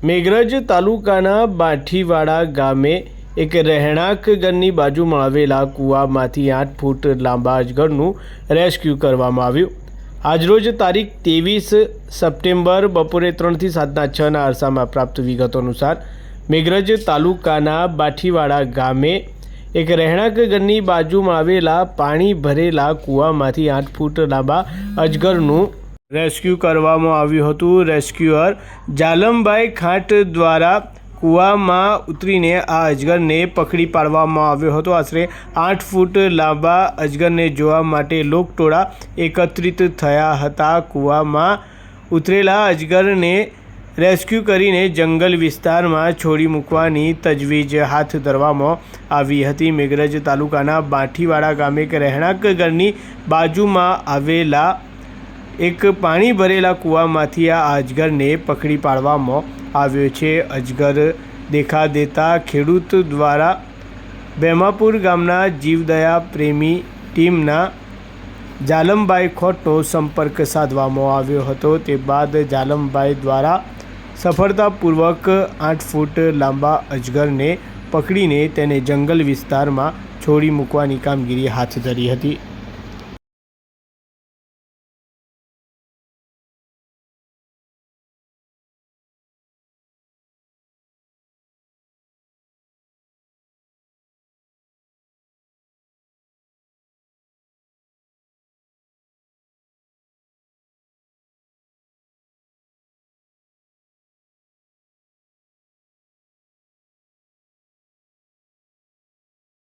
મેઘરજ તાલુકાના બાઠીવાડા ગામે એક રહેણાંક ઘરની બાજુમાં આવેલા કૂવામાંથી આઠ ફૂટ લાંબા અજગરનું રેસ્ક્યુ કરવામાં આવ્યું. આજરોજ તારીખ ત્રેવીસ સપ્ટેમ્બર બપોરે ત્રણથી સાતના છના અરસામાં પ્રાપ્ત વિગતો અનુસાર મેઘરજ તાલુકાના બાઠીવાડા ગામે એક રહેણાંક ઘરની બાજુમાં આવેલા પાણી ભરેલા કૂવામાંથી આઠ ફૂટ લાંબા અજગરનું રેસ્ક્યુ કરવામાં આવ્યું હતું. રેસ્ક્યુઅર જાલમભાઈ ખાંટ દ્વારા કૂવામાં ઉતરીને આ અજગરને પકડી પાડવામાં આવ્યો હતો. આશરે આઠ ફૂટ લાંબા અજગરને જોવા માટે લોકટોળા એકત્રિત થયા હતા. કૂવામાં ઉતરેલા અજગરને રેસ્ક્યુ કરીને જંગલ વિસ્તારમાં છોડી મૂકવાની તજવીજ હાથ ધરવામાં આવી હતી. મેઘરજ તાલુકાના બાંઠીવાડા ગામે એક રહેણાંક ઘરની બાજુમાં આવેલા એક પાણી ભરેલા કૂવામાંથી આ અજગરને પકડી પાડવામાં આવ્યો છે. અજગર દેખા દેતા ખેડૂત દ્વારા બેમાપુર ગામના જીવદયા પ્રેમી ટીમના જાલમભાઈ ખોટનો સંપર્ક સાધવામાં આવ્યો હતો. તે બાદ જાલમભાઈ દ્વારા સફળતાપૂર્વક આઠ ફૂટ લાંબા અજગરને પકડીને તેને જંગલ વિસ્તારમાં છોડી મૂકવાની કામગીરી હાથ ધરી હતી.